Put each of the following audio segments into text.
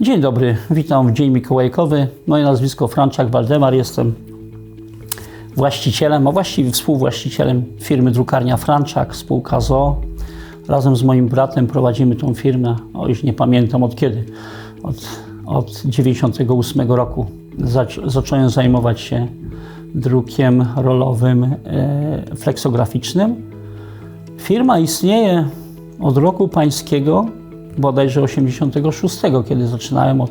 Dzień dobry, witam w Dzień Mikołajkowy. Moje nazwisko Franczak Waldemar, jestem właścicielem, a właściwie współwłaścicielem firmy drukarnia Franczak, spółka ZO. Razem z moim bratem prowadzimy tą firmę, o już nie pamiętam od kiedy, od, od 98 roku zac- zacząłem zajmować się drukiem rolowym, e, fleksograficznym. Firma istnieje od roku pańskiego, bodajże 86, kiedy zaczynałem od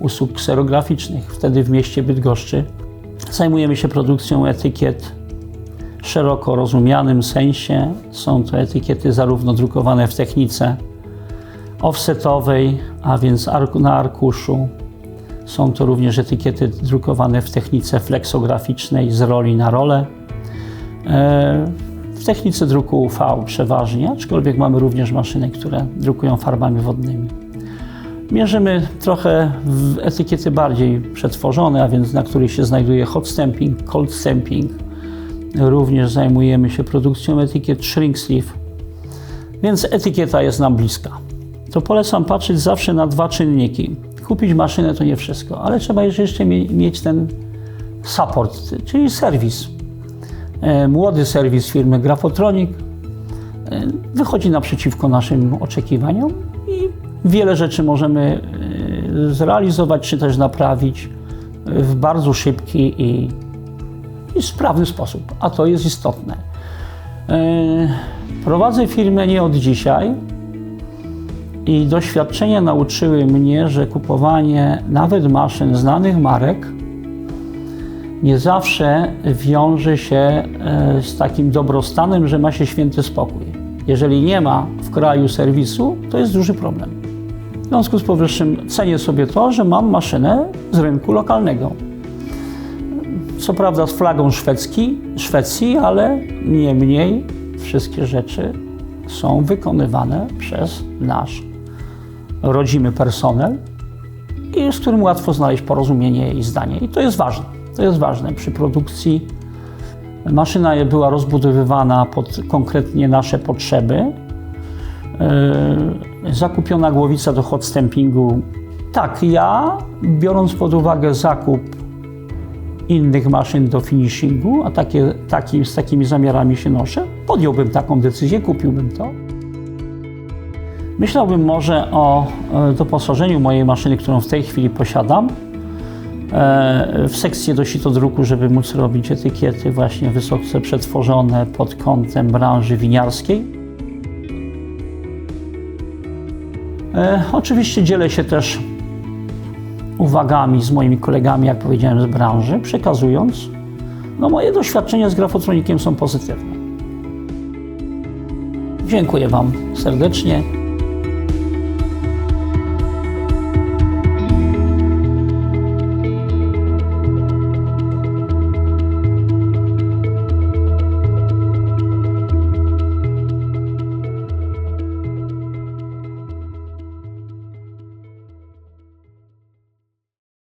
usług kserograficznych, wtedy w mieście Bydgoszczy. Zajmujemy się produkcją etykiet w szeroko rozumianym sensie. Są to etykiety zarówno drukowane w technice offsetowej, a więc na arkuszu. Są to również etykiety drukowane w technice fleksograficznej z roli na rolę. W technice druku UV przeważnie, aczkolwiek mamy również maszyny, które drukują farbami wodnymi. Mierzymy trochę w etykiety bardziej przetworzone, a więc na których się znajduje hot stamping, cold stamping. Również zajmujemy się produkcją etykiet shrink sleeve, więc etykieta jest nam bliska. To polecam patrzeć zawsze na dwa czynniki. Kupić maszynę to nie wszystko, ale trzeba jeszcze mie- mieć ten support, czyli serwis. E, Młody serwis firmy Grafotronic e, wychodzi naprzeciwko naszym oczekiwaniom i wiele rzeczy możemy e, zrealizować czy też naprawić w bardzo szybki i, i sprawny sposób, a to jest istotne. Prowadzę firmę nie od dzisiaj i doświadczenia nauczyły mnie, że kupowanie nawet maszyn znanych marek nie zawsze wiąże się e, z takim dobrostanem, że ma się święty spokój. Jeżeli nie ma w kraju serwisu, to jest duży problem. W związku z powyższym cenię sobie to, że mam maszynę z rynku lokalnego. Co prawda z flagą szwedzki, Szwecji, ale niemniej wszystkie rzeczy są wykonywane przez nasz rodzimy personel i z którym łatwo znaleźć porozumienie i zdanie. I to jest ważne. To jest ważne przy produkcji. Maszyna była rozbudowywana pod konkretnie nasze potrzeby. Yy, Zakupiona głowica do hot stampingu. Tak, ja biorąc pod uwagę zakup innych maszyn do finishingu, a takie, taki, z takimi zamiarami się noszę, podjąłbym taką decyzję, kupiłbym to. Myślałbym może o e, doposażeniu mojej maszyny, którą w tej chwili posiadam, e, w sekcję do sitodruku, żeby móc robić etykiety właśnie wysoce przetworzone pod kątem branży winiarskiej. E, Oczywiście dzielę się też uwagami z moimi kolegami, jak powiedziałem, z branży, przekazując, no moje doświadczenia z grafotronikiem są pozytywne. Dziękuję Wam serdecznie.